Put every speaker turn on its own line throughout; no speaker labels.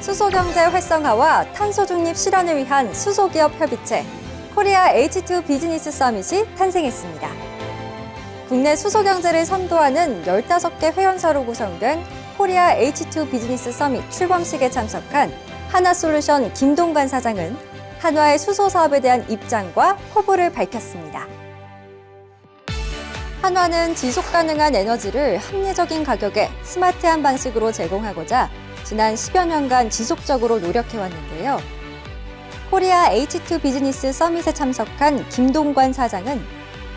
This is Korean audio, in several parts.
수소 경제 활성화와 탄소 중립 실현을 위한 수소 기업 협의체 코리아 H2 비즈니스 서밋이 탄생했습니다. 국내 수소 경제를 선도하는 15개 회원사로 구성된 코리아 H2 비즈니스 서밋 출범식에 참석한 하나솔루션 김동관 사장은 한화의 수소 사업에 대한 입장과 포부를 밝혔습니다. 한화는 지속 가능한 에너지를 합리적인 가격에 스마트한 방식으로 제공하고자 지난 10여 년간 지속적으로 노력해왔는데요. 코리아 H2 비즈니스 서밋에 참석한 김동관 사장은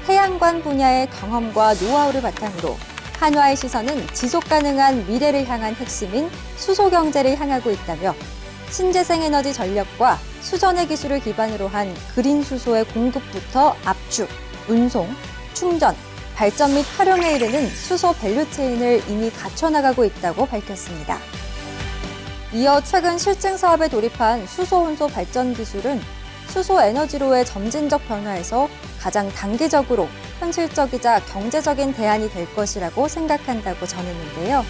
태양광 분야의 경험과 노하우를 바탕으로 한화의 시선은 지속 가능한 미래를 향한 핵심인 수소 경제를 향하고 있다며 신재생 에너지 전력과 수전의 기술을 기반으로 한 그린 수소의 공급부터 압축, 운송, 충전, 발전 및 활용에 이르는 수소 밸류체인을 이미 갖춰나가고 있다고 밝혔습니다. 이어 최근 실증 사업에 돌입한 수소 혼소 발전 기술은 수소 에너지로의 점진적 변화에서 가장 단기적으로 현실적이자 경제적인 대안이 될 것이라고 생각한다고 전했는데요.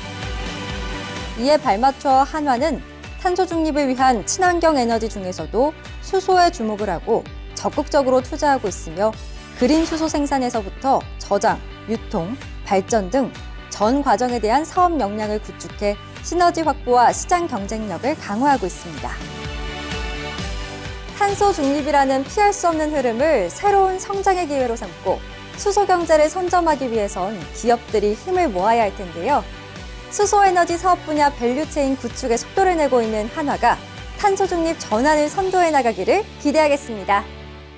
이에 발맞춰 한화는 탄소 중립을 위한 친환경 에너지 중에서도 수소에 주목을 하고 적극적으로 투자하고 있으며 그린 수소 생산에서부터 저장, 유통, 발전 등 전 과정에 대한 사업 역량을 구축해 시너지 확보와 시장 경쟁력을 강화하고 있습니다. 탄소 중립이라는 피할 수 없는 흐름을 새로운 성장의 기회로 삼고 수소 경제를 선점하기 위해선 기업들이 힘을 모아야 할 텐데요. 수소 에너지 사업 분야 밸류체인 구축에 속도를 내고 있는 한화가 탄소 중립 전환을 선도해 나가기를 기대하겠습니다.